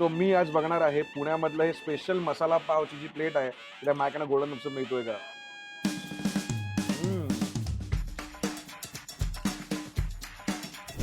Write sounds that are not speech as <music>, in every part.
So मी आज बघणार आहे पुण्यामधलं हे स्पेशल मसाला पावची जी प्लेट आहे त्या माझ्याकडे गोल्डन तुमचं मिळतोय का?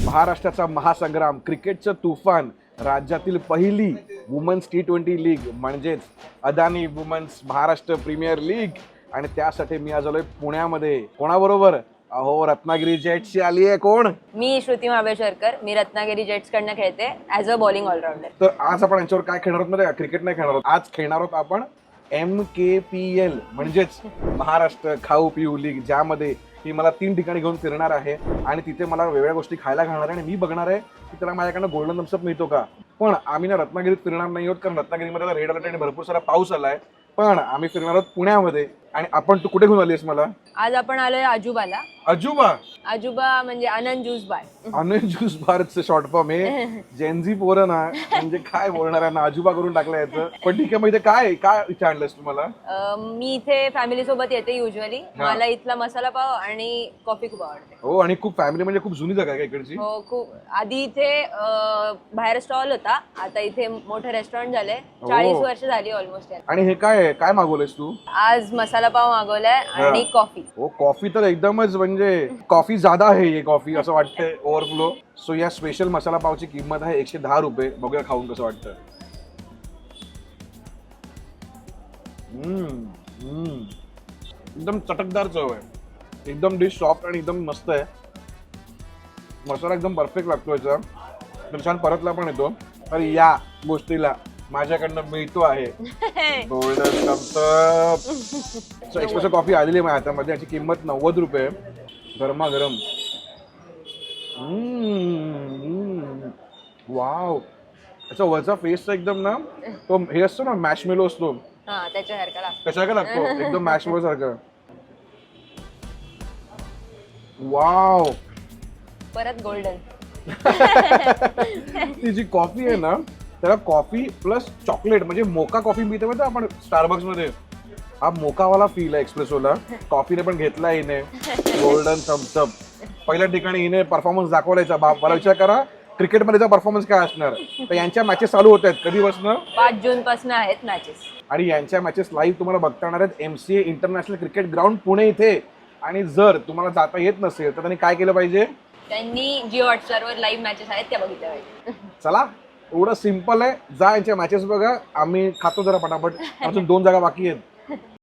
महाराष्ट्राचा महासंग्राम क्रिकेटचं तुफान राज्यातील पहिली वुमन्स टी ट्वेंटी लीग म्हणजेच Adani women's Maharashtra premier league आणि त्यासाठी मी आज आलोय पुण्यामध्ये. कोणाबरोबर? अहो रत्नागिरी जेटची आली आहे कोण? मी श्रुती महाबळेश्वरकर. मी रत्नागिरी जेट्स कडनं खेळते ऍज अ बॉलिंग ऑलराऊंडर तर आज आपण यांच्यावर काय खेळणार आहोत माहिती क्रिकेट नाही खेळणार आहोत. आज खेळणार आहोत आपण एम के पी एल म्हणजेच महाराष्ट्र खाऊ पिऊ लीग ज्यामध्ये ही मला तीन ठिकाणी घेऊन फिरणार आहे आणि तिथे मला वेगवेगळ्या गोष्टी खायला घालणार आहे आणि मी बघणार आहे की त्याला माझ्याकडनं गोल्डन थम्सअप मिळतो का. पण आम्ही ना रत्नागिरीत फिरणार नाही आहोत कारण रत्नागिरीमध्ये रेड अलर्ट आणि भरपूर सारा पाऊस आलाय. पण आम्ही फिरणार आहोत पुण्यामध्ये. आणि आपण तू कुठे घेऊन आलीस मला? आज आपण आलोय आजूबाला. अजुबा आजूबा म्हणजे Anand juice bar. Anil juice बारचं short form आहे जेनझी पोरं ना म्हणजे काय बोलणार आहे ना आजोबा करून टाकलं याचं. पण ठीक आहे मग इथे काय काय इथे आणलंस तुम्हाला अं, मी इथे फॅमिली सोबत येते युजली. मला इथला मसाला पाव आणि कॉफी खूप आवडते. हो आणि खूप फॅमिली म्हणजे खूप जुनी जागा आहे का इकडची? हो खूप. आधी इथे अं, बाहेर स्टॉल होता. आता इथे मोठं रेस्टॉरंट झालंय. हो. चाळीस वर्ष झाली ऑलमोस्ट आणि हे काय आहे? काय मागवलंयस तू? आज मसाला पाव मागवलाय आणि कॉफी हो कॉफी तर एकदमच म्हणजे कॉफी जादा आहे हे कॉफी असं वाटतंय ओव्हरफ्लो सो या स्पेशल मसाला पावची किंमत आहे एकशे दहा रुपये. बघूया खाऊन कसं वाटतं. हम्म, हम्म. एकदम चटकदार चव आहे. एकदम डिश सॉफ्ट आणि एकदम मस्त आहे. मसाला एकदम परफेक्ट लागतो याचा. तर छान परतला पण येतो. तर या गोष्टीला. माझ्याकडनं मिळतो आहे. <laughs> एक्सप्रेसो कॉफी आलेली आहे माझ्या हातामध्ये. याची किंमत नव्वद रुपये. गरमागरम. वाव. त्याचा वरचा फेस एकदम ना तो हे असतो ना मॅशमेलो असतो. हा त्याच्यासारखा लागतो. कशा का लागतो. <laughs> एकदम मॅशमेलो सारखं. वाव. परत गोल्डन <laughs> ती जी कॉफी आहे ना त्याला कॉफी प्लस चॉकलेट म्हणजे मोका कॉफी मिळते माहिती आपण स्टारबक्समध्ये हा मोकावाला फील आहे एक्सप्रेसोला कॉफीने पण घेतला हिने. गोल्डन थम्सअप पहिल्या ठिकाणी हिने परफॉर्मन्स दाखवलायचा. बा- मला विचार करा क्रिकेटमध्येचा परफॉर्मन्स काय असणार? तर यांच्या मॅचेस चालू होत आहेत. कधी बसणं? पाच जून पासून आहेत मॅचेस आणि यांच्या मॅचेस लाईव्ह तुम्हाला बघता येणार आहेत M C A international cricket ground Pune इथे. आणि जर तुम्हाला जाता येत नसेल तर त्यांनी काय केलं पाहिजे? त्यांनी जिओ हॉटस्टारवर लाईव्ह मॅचेस आहेत त्या बघितल्या पाहिजे. चला एवढं सिंपल आहे. जा यांच्या मॅचेस बघा. आम्ही खातो जरा पटापट. अजून दोन जागा बाकी आहेत.